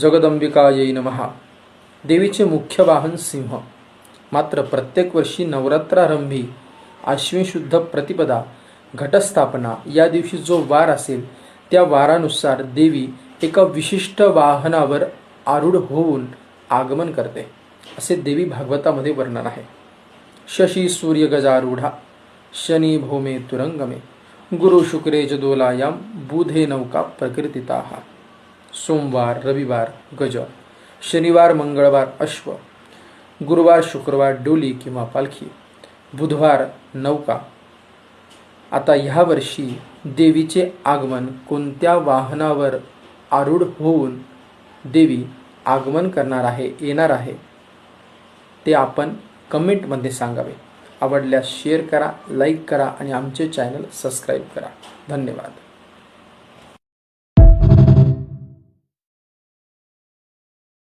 जगदंबिकायै महा देवीचे मुख्य वाहन सिंह। मात्र प्रत्येक वर्षी नवरात्रारंभी आश्विन शुद्ध प्रतिपदा घटस्थापना या दिवशी जो वार असेल त्या वारानुसार देवी एका विशिष्ट वाहनावर आरूढ होऊन आगमन करते असे देवी भागवतामध्ये वर्णन आहे. शशी सूर्य गजारूढा शनी भौमे तुरंगमे गुरु शुक्रे जदोलायाम बुधे नौका प्रकृतिता सोमवार रविवार गज शनिवार मंगळवार अश्व गुरुवार शुक्रवार डोली किंवा पालखी बुधवार नौका. आता ह्या वर्षी देवीचे आगमन कोणत्या वाहनावर आरूढ होऊन देवी आगमन करणार आहे येणार आहे ते आपण कमेंटमध्ये सांगावे. आवडल्यास शेअर करा लाईक करा आणि आमचे चॅनल सबस्क्राईब करा. धन्यवाद.